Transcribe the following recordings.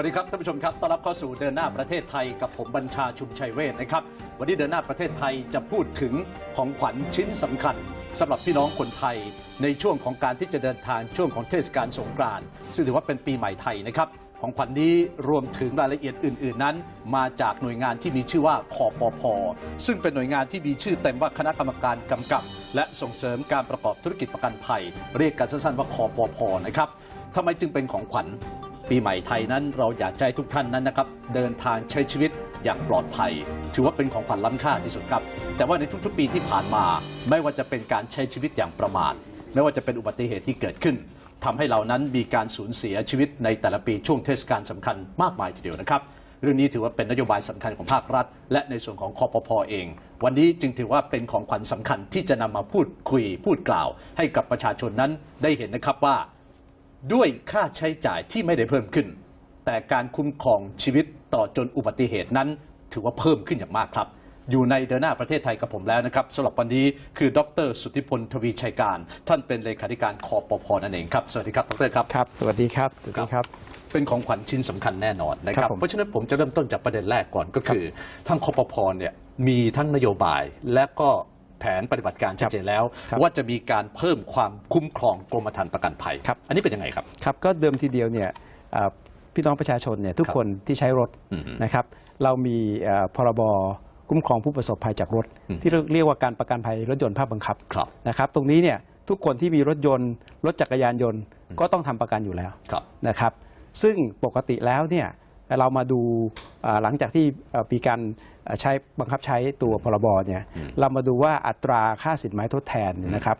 วัสดีครับท่านผู้ชมครับต้อนรับเข้าสู่เดินหน้าประเทศไทยกับผมบัญชาชุมชัยเวทนะครับ วันนี้เดินหน้าประเทศไทยจะพูดถึงของขวัญชิ้นสำคัญสำหรับพี่น้องคนไทย ในช่วงของการที่จะเดินทางช่วงของเทศกาลสงกรานต์ซึ่งถือว่าเป็นปีใหม่ไทยนะครับของขวัญนี้รวมถึงรายละเอียดอื่น ๆ นั้น มาจากหน่วยงานที่มีชื่อว่าคอปพซึ่งเป็นหน่วยงานที่มีชื่อเต็มว่าคณะกรรมการกำกับ และส่งเสริมการประกอบธุรกิจประกันภัย เรียกกันสั้นๆว่าคอปพนะครับทำไมจึงเป็นของขวัญ ปีใหม่ไทยนั้นเราอยากให้ทุกท่านนั้นนะครับ เดินทางใช้ชีวิตอย่างปลอดภัย ถือว่าเป็นของขวัญล้ำค่าที่สุดครับ แต่ว่าในทุกๆปีที่ผ่านมา ไม่ว่าจะเป็นการใช้ชีวิตอย่างประมาทไม่ว่าจะเป็นอุบัติเหตุที่เกิดขึ้นทำให้เรานั้นมีการสูญเสียชีวิตในแต่ละปีช่วงเทศกาลสำคัญมากมายทีเดียวนะครับเรื่องนี้ถือว่าเป็นนโยบายสำคัญของภาครัฐ และในส่วนของคอปพอเอง วันนี้จึงถือว่าเป็นของขวัญสำคัญที่จะนำมาพูดคุยพูดกล่าว ให้กับประชาชนนั้นได้เห็นนะครับว่า ด้วยค่าใช้จ่ายที่ไม่ได้เพิ่มขึ้น แต่การคุ้มครองชีวิตต่อจนอุบัติเหตุนั้น ถือว่าเพิ่มขึ้นอย่างมากครับ อยู่ในเดินหน้าประเทศไทยกับผมแล้วนะครับสำหรับวันนี้คือดร สุทธิพลทวีชัยการ ท่านเป็นเลขาธิการคอปพนั่นเองครับสวัสดีครับดรครับครับ สวัสดีครับสวัสดีครับ เป็นของขวัญชิ้นสำคัญแน่นอนนะคครัรับบผมเพราะฉะนั้นผมจะเริ่มต้นจากประเด็นแรกก่อนก็คือทางคอปพเนี่ยมีทั้งนโยบายและก็ แผนปฏิบัติการชัดเจนแล้ว ครับว่าจะมีการเพิ่มความคุ้มครองกรมธรรม์ประกันภัยครับ อันนี้เป็นยังไงครับ ครับก็เดิมทีเดียวเนี่ยเอ่อพี่น้องประชาชนเนี่ยทุกครับคนที่ใช้รถอืมนะครับ เรามีเอ่อพรบคุ้มครองผู้ประสบภัยจากรถ อืม ที่เรียกว่าการประกันภัยรถยนต์ภาคบังคับครับ นะครับ ตรงนี้เนี่ยทุกคนที่มีรถยนต์ รถจักรยานยนต์ก็ต้องทำประกันอยู่แล้วครับ นะครับ ซึ่งปกติแล้วเนี่ย เรามาดูอ่าหลังจากที่เอ่อมีการเอ่อใช้บังคับใช้ตัวพรบเนี่ยอืมเรามาดูว่าอัตราค่าสินไหมทดแทนเนี่ยนะครับ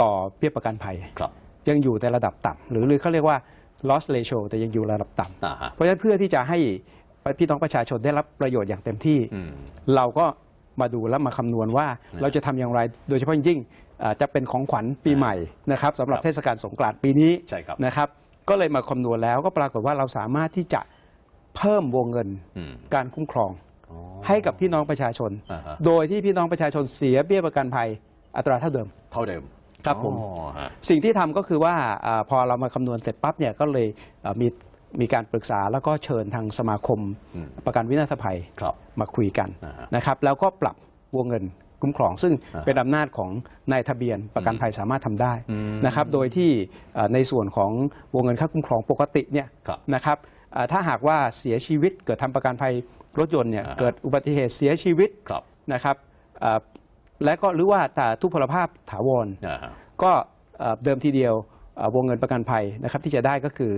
ต่อเบี้ยประกันภัยครับยังอยู่ในระดับต่ำหรือหรือเขาเรียกว่า loss ratio แต่ยังอยู่ระดับต่อ่าฮะำเพราะฉะนั้นเพื่อที่จะให้พี่น้องประชาชนได้รับประโยชน์อย่างเต็มที่อืมเราก็มาดูและมาคำนวณว่าอืมเราจะทำอย่างไร โดยเฉพาะอย่างยิ่งอ่าจะเป็นของขวัญปีใหม่นะครับสำหรับครับเทศกาลสงกรานต์ปีนี้ใช่ครับนะครับ ก็เลยมาคำนวณแล้วก็ปรากฏว่าเราสามารถที่จะ เพิ่มวงเงินอืมการคุ้มครองอ๋อให้กับพี่น้องประชาชนอ่าฮะโดยที่พี่น้องประชาชนเสียเบี้ยประกันภัยอัตราเท่าเดิม เท่าเดิม ครับผมอ๋อฮะสิ่งที่ทำก็คือว่าอาพอเรามาคำนวณเสร็จปั๊บเนี่ยก็เลยอ่ามีมีการปรึกษาแล้วก็เชิญทางสมาคมอืมประกันวินาศภัยครับมาคุยกันอ่าฮะนะครับ แล้วก็ปรับวงเงินคุ้มครอง ซึ่งอ่าฮะเป็นอำนาจของนายทะเบียนประกันภัยสามารถทำได้อืมนะครับ โดยที่อ่าในส่วนของวงเงินค่าคุ้มครองปกติเนี่ยครับนะครับ อ่าถ้าหากว่าเสียชีวิตเกิดทำประกันภัยรถยนต์เนี่ยอ่าฮะเกิดอุบัติเหตุเสียชีวิตครับนะครับอ่าและก็หรือว่าแต่ทุพพลภาพถาวรอ่าฮะ ก็เอ่อเดิมทีเดียวเอ่อวงเงินประกันภัยนะครับที่จะได้ก็คือ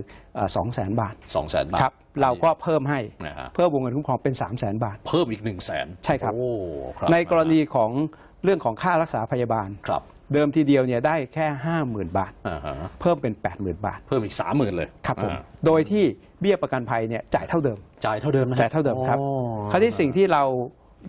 สองแสนบาทสองแสนบาท ครับเราก็เพิ่มให้นะฮะ เพิ่มวงเงินคุ้มครองเป็น 3 0 0แสนบาท เพิ่มอีกหนึ่งแสนใช่ครับ โอ้ครับในกรณีของเรื่องของค่ารักษาพยาบาล ครับ เดิมทีเดียวเนี่ยได้แค่ 50,000 บาท อ่าฮะเพิ่มเป็น 80,000 บาท เพิ่มอีกสามหมื่นเลยครับผม อ่าโดยที่เบี้ยประกันภัยเนี่ยจ่ายเท่าเดิม จ่ายเท่าเดิมนะฮะจ่ายเท่าเดิมครับโอ้คราวนี้สิ่งที่เรา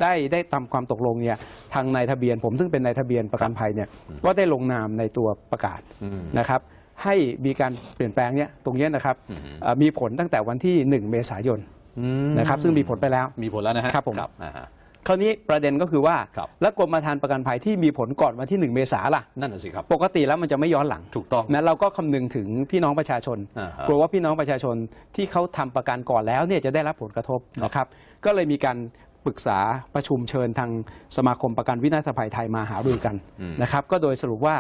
ได้ได้ตามความตกลงเนี่ยทางนายทะเบียนผมซึ่งเป็นนายทะเบียนประกันภัยเนี่ยก็ได้ลงนามในตัวประกาศอืม นะครับ ให้มีการเปลี่ยนแปลงเนี่ยตรงเนี้ยนะครับอืม เอ่อมีผลตั้งแต่วันที่ 1 เมษายนอืมนะครับซึ่งมีผลไปแล้ว มีผลแล้วนะฮะครับผม อ่าฮะ คราวนี้ประเด็นก็คือว่า ครับ แล้วกรมธรรม์ประกันภัยที่มีผลก่อนวันที่ 1 เมษาล่ะ นั่นน่ะสิครับ ปกติแล้วมันจะไม่ย้อนหลังถูกต้องนะเราก็คำนึงถึงพี่น้องประชาชน อ่าฮะกลัวว่าพี่น้องประชาชนที่เขาทำประกันก่อนแล้วเนี่ยจะได้รับผลกระทบนะครับ ก็เลยมีการปรึกษาประชุมเชิญทางสมาคมประกันวินาศภัยไทยมาหารือกันอืม นะครับ ก็โดยสรุปว่า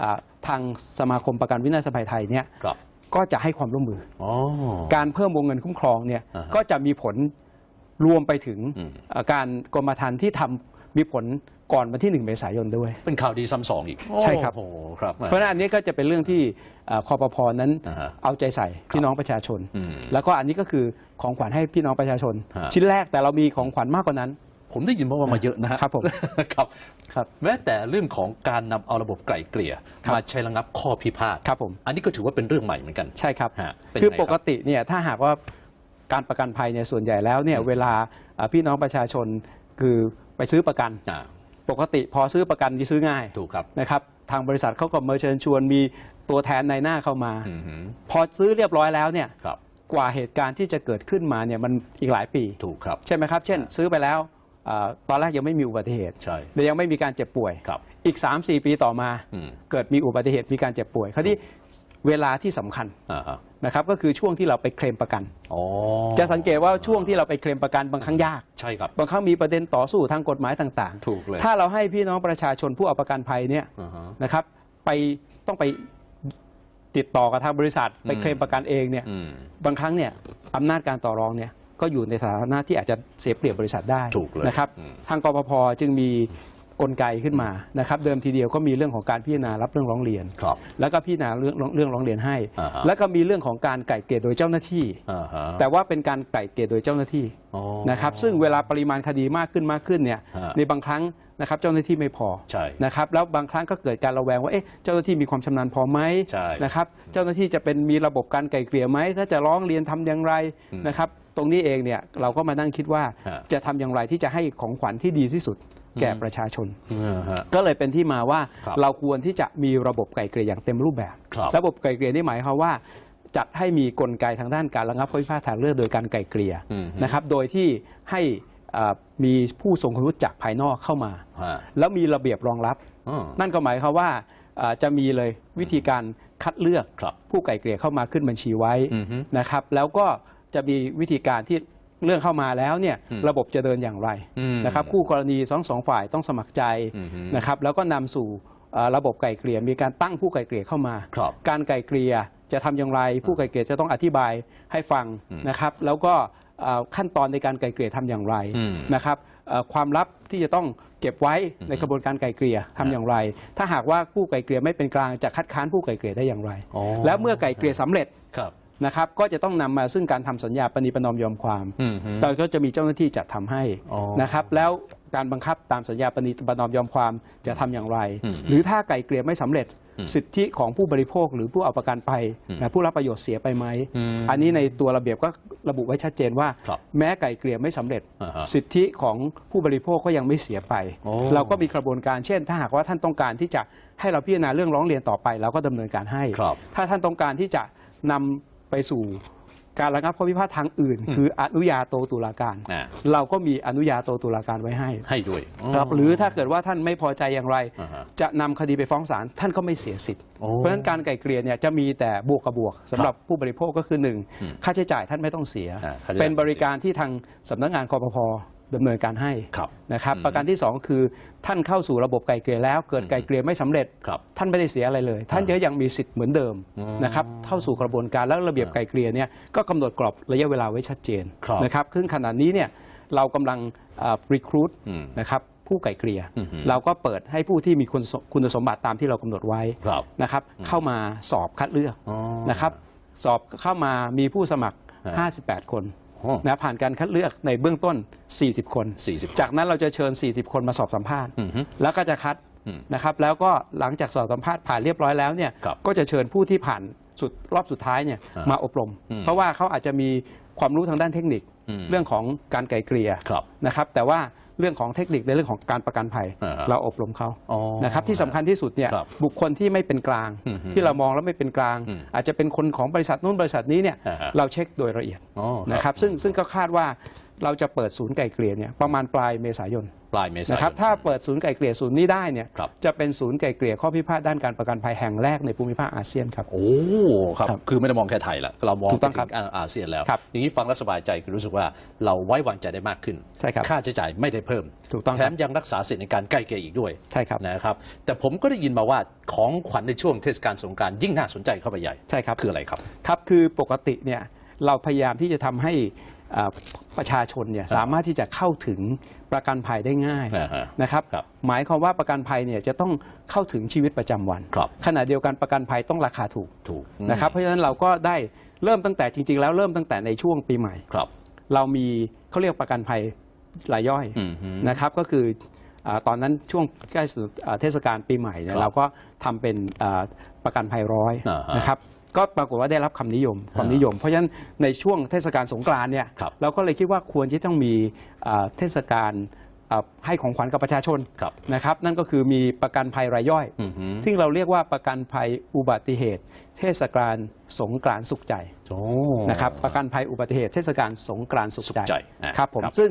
อ่าทางสมาคมประกันวินาศภัยไทยเนี่ยครับก็จะให้ความร่วมมือ อ๋อ การเพิ่มวงเงินคุ้มครองเนี่ยอ่าฮะก็จะมีผล รวมไปถึงอืมเอ่อการกรมธรรม์ที่ทำมีผลก่อนวันที่ 1 เมษายนด้วย เป็นข่าวดีซ้ำสองอีก ใช่ครับโอ้โหครับ เพราะฉะนั้นอันนี้ก็จะเป็นเรื่องที่เอ่อคอปพนั้นอ่าฮะเอาใจใส่พี่น้องประชาชนอืมแล้วก็อันนี้ก็คือของขวัญให้พี่น้องประชาชนฮะชิ้นแรกแต่เรามีของขวัญมากกว่านั้น ผมได้ยินมาว่ามาเยอะนะฮะครับผมครับครับ แม้แต่เรื่องของการนำเอาระบบไกล่เกลี่ยครับมาใช้ระงับข้อพิพาทครับผมอันนี้ก็ถือว่าเป็นเรื่องใหม่เหมือนกัน ใช่ครับฮะเป็นคือไงปคกรับติเนี่ยถ้าหากว่า การประกันภัยเนี่ยส่วนใหญ่แล้วเนี่ยอืมเวลาอ่าพี่น้องประชาชนคือไปซื้อประกันอ่าปกติพอซื้อประกันที่ซื้อง่ายถูกครับนะครับทางบริษัทเขาก็มาเชิญชวนมีตัวแทนในายหน้าเข้ามาอืมฮึพอซื้อเรียบร้อยแล้วเนี่ยครับกว่าเหตุการณ์ที่จะเกิดขึ้นมาเนี่ยมันอีกหลายปีถูกครับใช่ไหมครับ เช่น ซื้อไปแล้วอ่าตอนแรกยังไม่มีอุบัติเหตุใช่และยังไม่มีการเจ็บป่วยครับอีก 3-4 ปีต่อมาอืมเกิดมีอุบัติเหตุมีการเจ็บป่วยคราวนี้เวลาที่สำคัญอ่าฮะ นะครับก็คือช่วงที่เราไปเคลมประกัน อ๋อจะสังเกตว่าช่วงที่เราไปเคลมประกันบางครั้งยาก ใช่ครับ บางครั้งมีประเด็นต่อสู้ทางกฎหมายต่างถูกเลยๆถ้าเราให้พี่น้องประชาชนผู้เอาประกันภัยเนี่ยอ่าฮะ นะครับไปต้องไปติดต่อกับทางบริษัท ไปอืมเคลมประกันเองเนี่ยอืม บางครั้งเนี่ยอำนาจการต่อรองเนี่ยก็อยู่ในสถานะที่อาจจะเสียเปรียบบริษัทได้ถูกเลยนะครับอืม ทางกปภจึงมี กลไกขึ้นมานะครับเดิมทีเดียวก็มีเรื่องของการพิจารณารับเรื่องร้องเรียน ครับ แล้วก็พิจารณาเรื่องเรื่องร้องเรียนให้ อ่าฮะ แล้วก็มีเรื่องของการไก่เกลี่ยโดยเจ้าหน้าที่ อ่าฮะแต่ว่าเป็นการไก่เกลี่ยโดยเจ้าหน้าที่อ๋อ นะครับซึ่งเวลาปริมาณคดีมากขึ้นมากขึ้นเนี่ยฮะในบางครั้งนะครับเจ้าหน้าที่ไม่พอใช่นะครับแล้วบางครั้งก็เกิดการระแวงว่าเอ๊ะเจ้าหน้าที่มีความชำนาญพอไหมใช่นะครับเจ้าหน้าที่จะเป็นมีระบบการไกล่เกลี่ยไหมถ้าจะร้องเรียนทำอย่างไรอืมนะครับตรงนี้เองเนี่ยเราก็มานั่งคิดว่าฮะ จะทำอย่างไรที่จะให้ของขวัญที่ดีที่สุด แก่อืมประชาชนอ่าฮะก็เลยเป็นที่มาว่าครับเราควรที่จะมีระบบไกล่เกลี่ยอย่างเต็มรูปแบบครับระบบไกล่เกลี่ยนี่หมายความว่าจัดให้มีกลไกทางด้านการระงับข้อพิพาททางเลือกโดยการไกล่เกลี่ยอืมนะครับ โดยที่ให้อ่ามีผู้ทรงคุณวุฒิจากภายนอกเข้ามาฮะแล้วมีระเบียบรองรับอืมนั่นก็หมายความว่าอ่าจะมีเลยวิธีการคัดเลือกครับผู้ไก่เกลี่ยเข้ามาขึ้นบัญชีไว้อือฮึนะครับ แล้วก็จะมีวิธีการที่ เรื่องเข้ามาแล้วเนี่ยอืมระบบจะเดินอย่างไรอืมนะครับคู่กรณีสองสองฝ่ายต้องสมัครใจอือฮึนะครับแล้วก็นำสู่เอ่อระบบไก่เกลี่ยมีการตั้งผู้ไก่เกลี่ยเข้ามาครับการไก่เกลี่ยจะทำอย่างไร ผู้ไก่เกลี่ยจะต้องอธิบายให้ฟังอืมนะครับ แล้วก็เอ่อขั้นตอนในการไก่เกลี่ยทำอย่างไรอืมนะครับเอ่อความลับที่จะต้องเก็บไว้อืมในกระบวนการไก่เกลี่ยทำอย่างไร ถ้าหากว่าผู้ไก่เกลี่ยไม่เป็นกลางจะคัดค้านผู้ไก่เกลี่ยได้อย่างไรอ๋อแล้วเมื่อไก่เกลี่ยสำเร็จครับ นะครับก็จะต้องนำมาซึ่งการทำสัญญาปณิประนอมยอมความอืมฮึเราก็จะมีเจ้าหน้าที่จัดทำให้อ๋อนะครับแล้วการบังคับตามสัญญาปณิประนอมยอมความจะทำอย่างไรอืมหรือถ้าไก่เกลี่ยไม่สำเร็จอืมสิทธิของผู้บริโภคหรือผู้เอาประกันไปอืมนะผู้รับประโยชน์เสียไปไหมอืมอันนี้ในตัวระเบียบก็ระบุไว้ชัดเจนว่าครับแม้ไก่เกลี่ยไม่สำเร็จอ่าฮะสิทธิของผู้บริโภคก็ยังไม่เสียไปโอ้เราก็มีกระบวนการเช่น ถ้าหากว่าท่านต้องการที่จะให้เราพิจารณาเรื่องร้องเรียนต่อไปเราก็ดำเนินการให้ครับถ้าท่านต้องการที่จะนำ ไปสู่การระงับข้อพิพาททางอื่น คืออนุญาโตตุลาการ อ่าเราก็มีอนุญาโตตุลาการไว้ให้ให้ด้วยครับหรือถ้าเกิดว่าท่านไม่พอใจอย่างไร อ่าฮะ จะนำคดีไปฟ้องศาลท่านก็ไม่เสียสิทธิ์ โอ้เพราะฉะนั้นการไกล่เกลี่ยเนี่ยจะมีแต่บวกกับบวกสำหรับผู้บริโภคก็คือหนึ่งอืมค่าใช้จ่ายท่านไม่ต้องเสีย อ่าค่าใช้จ่ายเป็นบริการที่ทางสำนักงานคอปพ ดำเนินการให้ครับนะครับอืมประการที่ 2 คือท่านเข้าสู่ระบบไกล่เกลี่ยแล้ว เกิดไกล่เกลี่ยไม่สำเร็จครับท่านไม่ได้เสียอะไรเลย ท่านก็ยังมีสิทธิ์เหมือนเดิมอืมนะครับเข้าสู่กระบวนการแล้วระเบียบไกล่เกลี่ยเนี่ยก็กำหนดกรอบระยะเวลาไว้ชัดเจนครับนะครับซึ่งขณะนี้เนี่ยเรากำลังรีครูดอืมนะครับผู้ไกล่เกลี่ยอือฮึเราก็เปิดให้ผู้ที่มีคุณสคุณสมบัติตามที่เรากำหนดไว้ครับนะครับ เข้ามาสอบคัดเลือกอ๋อนะครับ สอบเข้ามามีผู้สมัครฮะ58 คนโอ้ นะผ่านการคัดเลือกในเบื้องต้น 40 คน 40 จากนั้นเราจะเชิญ 40 คนมาสอบสัมภาษณ์อืมฮึแล้วก็จะคัดอืมนะครับแล้วก็หลังจากสอบสัมภาษณ์ผ่านเรียบร้อยแล้วเนี่ยครับก็จะเชิญผู้ที่ผ่านสุดรอบสุดท้ายเนี่ยฮะมาอบรมอืมเพราะว่าเขาอาจจะมีความรู้ทางด้านเทคนิคอืมเรื่องของการไกลเกลี่ยครับนะครับ แต่ว่า เรื่องของเทคนิคในเรื่องของการประกันภัย อ่าฮะเราอบรมเขาอ๋อนะครับที่สำคัญที่สุดเนี่ยครับบุคคลที่ไม่เป็นกลาง อืมที่เรามองแล้วไม่เป็นกลาง อืมอาจจะเป็นคนของบริษัทนู้นบริษัทนี้เนี่ยอ่าฮะเราเช็คโดยละเอียดอ๋อนะครับซึ่งซึ่งก็คาดว่า เราจะเปิดศูนย์ไก่เกลี่ยเนี่ยประมาณปลายเมษายนปลายเมษายนนะครับถ้าเปิดศูนย์ไก่เกลี่ยศูนย์นี้ได้เนี่ยครับ จะเป็นศูนย์ไก่เกลี่ยข้อพิพาทด้านการประกันภัยแห่งแรกในภูมิภาคอาเซียนครับ โอ้ครับ ครับคือไม่ได้มองแค่ไทยละเรามองถูกต้องครับไปถึอาเซียนแล้วครับอย่างนี้ฟังแล้วสบายใจคือรู้สึกว่าเราไว้วางใจได้มากขึ้นใช่ครับค่าใช้จ่ายไม่ได้เพิ่มถูกต้องแถครับมยังรักษาสิทธิในการใกล้เกลี่ยอีกด้วยใช่ครับนะครับ แต่ผมก็ได้ยินมาว่าของขวัญในช่วงเทศกาลสงกรานต์ยิ่งน่าสนใจเข้าไปใหญ่ใช่ครับ คืออะไรครับ ครับคือปกติเนี่ยเราพยายามที่จะทำให้อ่า ประชาชนเนี่ยสามารถที่จะเข้าถึงประกันภัยได้ง่ายอ่าฮะนะครับครับ หมายความว่าประกันภัยเนี่ยจะต้องเข้าถึงชีวิตประจำวันครับขณะเดียวกันประกันภัยต้องราคาถูกถูกนะครับเพราะฉะนั้นเราก็ได้เริ่มตั้งแต่จริง ๆ แล้วเริ่มตั้งแต่ในช่วงปีใหม่ครับเรามีเขาเรียกประกันภัยรายย่อยอืมฮึนะครับก็คืออาตอนนั้นช่วงใกล้สู่อ่าเทศกาลปีใหม่เนี่ครัยบเราก็ทำเป็นอ่าประกันภัยร้อยอ่าฮะนะครับ ก็ปรากฏว่าได้รับคำนิยมความนิยม เพราะฉะนั้นในช่วงเทศกาลสงกรานต์เนี่ยครับเราก็เลยคิดว่าควรที่ต้องมีอ่าเทศกาลอ่าให้ของขวัญกับประชาชนครับนะครับ นั่นก็คือมีประกันภัยรายย่อยอืมฮึซึ่งเราเรียกว่าประกันภัยอุบัติเหตุ เทศกาลสงกรานต์สุขใจโอ้นะครับประกันภัยอุบัติเหตุเทศกาลสงกรานต์สุขสุขใจใจอะครับผมครับซึ่ง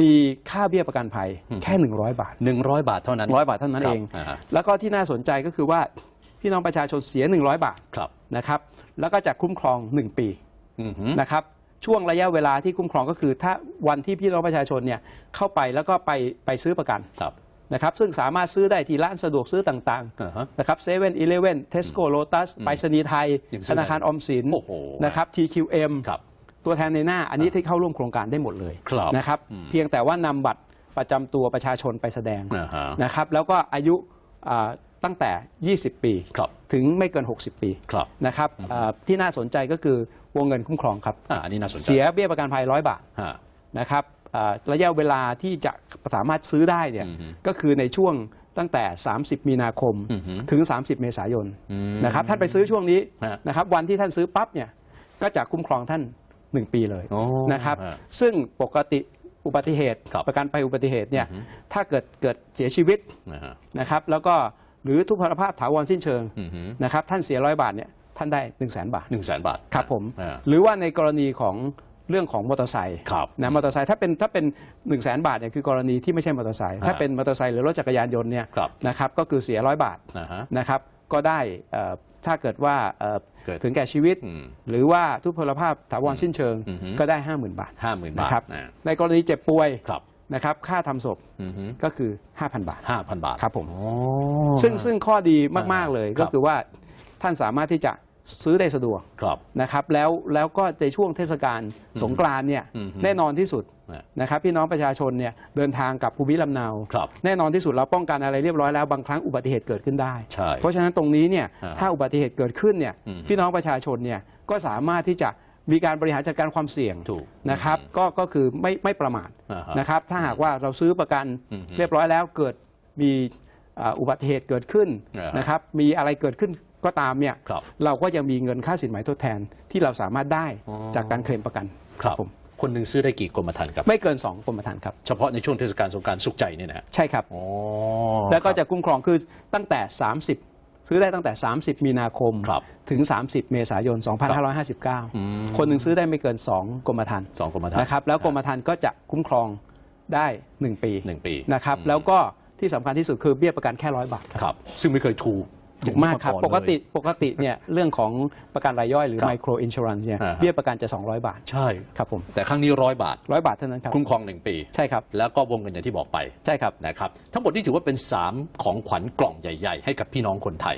มีค่าเบี้ยประกันภัยแค่ 100 บาทหนึ่งร้อยบาทเท่านั้นร้อยบาทเท่านั้นครับเองอ่าฮะแล้วก็ที่น่าสนใจก็คือว่า พพี่น้องประชาชนเสีย 100 บาทครับนะครับ แล้วก็จะคุ้มครอง 1 ปีอือหือนะครับช่วงระยะเวลาที่คุ้มครองก็คือ ถ้าวันที่พี่น้องประชาชนเนี่ยเข้าไปแล้วก็ไปไปซื้อประกันครับนะครับซึ่งสามารถซื้อได้ที่ร้านสะดวกซื้อต่างอ่าฮะๆนะครับเซเว่นอีเลเว่นเทสโก้โลตัสไปรษณีย์ไทยยังซื้ธอได้นาคารออมสินโอ้โหนะครับ TQM ครับตัวแทนในหน้าอันนี้ที่เข้าร่วมโครงการได้หมดเลยครับนะครับอืมเพียงแต่ว่านำบัตรประจำตัวประชาชนไปแสดงอ่าฮะนะครับแล้วก็อายุอ่า ตั้งแต่ 20 ปี ครับถึงไม่เกิน 60 ปีครับนะครับอ่าที่น่าสนใจก็คือวงเงินคุ้มครองครับ อ่าอันนี้น่าสนใจเสียเบี้ยประกันภัยร้อยบาทฮะ นะครับอ่าระยะเวลาที่จะสามารถซื้อได้เนี่ยอือฮึก็คือในช่วงตั้งแต่ 30 มีนาคมอือฮึถึง 30 เมษายนอืมนะครับท่านไปซื้อช่วงนี้ฮะนะครับวันที่ท่านซื้อปั๊บเนี่ยก็จะคุ้มครองท่าน 1 ปีเลยโอ้นะครับฮะซึ่งปกติอุบัติเหตุ ครับประกันภัยอุบัติเหตุเนี่ยอือฮึ ถ้าเกิดเกิดเสียชีวิต นะฮะ นะครับแล้วก็ หรือทุพพลภาพถาวรสิ้นเชิงอือหือนะครับท่านเสียร้อยบาทเนี่ยท่านได้1 0 0 0 0แสนบาทหนึ่งแสนบาทครับผมอ่าหรือว่าในกรณีของเรื่องของมอเตอร์ไซค์ครับนะมอเตอร์ไซค์ถ้าเป็นถ้าเป็น1นึ่งแสนบาทเนี่ยคือกรณีที่ไม่ใช่มอเตอร์ไซค์อ่าถ้าเป็นมอเตอร์ไซค์หรือรถจักรยานยนต์เนี่ยครับนะครับก็คือเสียร้อยบาทนะฮะนะครับก็ได้เอ่อถ้าเกิดว่าเอ่อเกิดถึงแก่ชีวิตอืมหรือว่าทุพพลภาพถาวรสิ้นเชิงอือฮึก็ได้ 50,000 บาทห้าหมื่นบานะทครับนะในกรณีเจ็บป่วยครับ นะครับค่าทำศพอือหือก็คือ 5,000 บาทห้าพันบาทครับผมโอ้ซึ่งซึ่งข้อดีมากอ่าๆเลยครัก็บคือว่าท่านสามารถที่จะซื้อได้สะดวกครับนะครับ แล้วแล้วก็ในช่วงเทศกาลสงกรานต์เนี่ยอืมแน่นอนที่สุดนะนะครับพี่น้องประชาชนเนี่ยเดินทางกับภูมิลำเนาครับแน่นอนที่สุดเราป้องกันอะไรเรียบร้อยแล้วบางครั้งอุบัติเหตุเกิดขึ้นได้ใช่เพราะฉะนั้นตรงนี้เนี่ยอ่าถ้าอุบัติเหตุเกิดขึ้นเนี่ยอืมพี่น้องประชาชนเนี่ยก็สามารถที่จะ มีการบริหารจัดการความเสี่ยงถูกนะครับก็ก็คือไม่ไม่ประมาทอ่าฮะนะครับถ้าหากว่าเราซื้อประกันอืมเรียบร้อยแล้วเกิดมีอ่าอุบัติเหตุเกิดขึ้นอ่าฮะนะครับมีอะไรเกิดขึ้นก็ตามเนี่ยครับ เราก็ยังมีเงินค่าสินไหมทดแทนที่เราสามารถได้อ๋อจากการเคลมประกันครับผมคนหนึ่งซื้อได้กี่กรมธรรม์ครับ ไม่เกิน 2กรมธรรม์ครับเฉพาะในช่วงเทศกาลสงกรารสุขใจเนี่ยนะฮะใช่ครับโอ้แล้วก็ครับจะคุ้มครองคือตั้งแต่ 30 ซื้อได้ตั้งแต่ 30 มีนาคมครับถึง 30 เมษายนอืม2559 คนหนึ่งซื้อได้ไม่เกิน 2 กรมธรรม์สองกรมธรรม์นะครับแล้วกรมธรรม์ก็จะคุ้มครองได้ 1 ปีหนึ่งปีนะครับอืมแล้วก็ที่สำคัญที่สุดคือเบี้ยประกันแค่ร้อยบาทครับ ครับ ซึ่งไม่เคยถูก ถูกมากครับอย่งนี้ปกติเลยปกติเนี่ยเรื่องของประกันรายย่อยหรือครับไมโครอินช r รันเนี่ยอ่าฮะเบี้ยประกันจะ 200 บาท ใช่ครับผมแต่ครั้งนี้ร้อยบาทร้อยบาทเท่านั้นครับคุ้มครองหนึ่งปี ใช่ครับ แล้วก็วงเงินอย่างที่บอกไปใช่ครับนะครับทั้งหมดที่ถือว่าเป็น 3 ของขวัญกล่องใหญ่ ๆ ให้กับพี่น้องคนไทย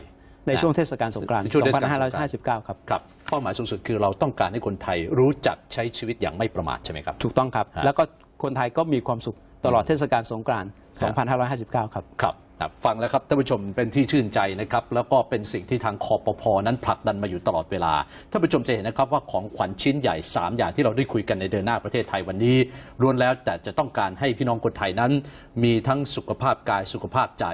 ในช่วงเทศกาลสงกรานต์ในช่วงเทศกาลสงกรานต์2559 ครับครับเป้าหมายสูงสุดคือเราต้องการให้คนไทยรู้จักใช้ชีวิตอย่างไม่ประมาทใช่ไหมครับถูกต้องครับฮะแล้วก็คนไทยก็มีความสุขตลอดเทศกาลสงกรานต์ครับ2559 ครับครับ ครับฟังแล้วครับท่านผู้ชมเป็นที่ชื่นใจนะครับแล้วก็เป็นสิ่งที่ทางคอปพอนั้นผลักดันมาอยู่ตลอดเวลาท่านผู้ชมจะเห็นนะครับว่าของขวัญชิ้นใหญ่ 3 อย่างที่เราได้คุยกันในเดือนหน้าประเทศไทยวันนี้ล้วนแล้วแต่จะต้องการให้พี่น้องคนไทยนั้น มีทั้งสุขภาพกายสุขภาพใจ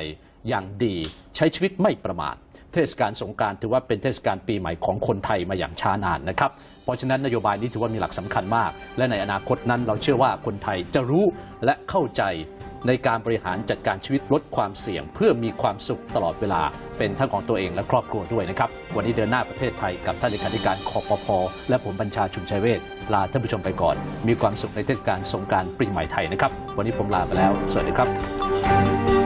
อย่างดี ใช้ชีวิตไม่ประมาท เทศกาลสงการถือว่าเป็นเทศกาลปีใหม่ของคนไทยมาอย่างช้านานนะครับ เพราะฉะนั้นนโยบายนี้ถือว่ามีหลักสำคัญมาก และในอนาคตนั้นเราเชื่อว่าคนไทยจะรู้และเข้าใจในการบริหารจัดการชีวิตลดความเสี่ยง เพื่อมีความสุขตลอดเวลา เป็นทั้งของตัวเองและครอบครัวด้วยนะครับ วันนี้เดินหน้าประเทศไทยกับท่านเลขาธิการคอปพและผมบัญชาชุมชัยเวชลาท่านผู้ชมไปก่อน มีความสุขในเทศกาลสงการปีใหม่ไทยนะครับ วันนี้ผมลาไปแล้ว สวัสดีครับ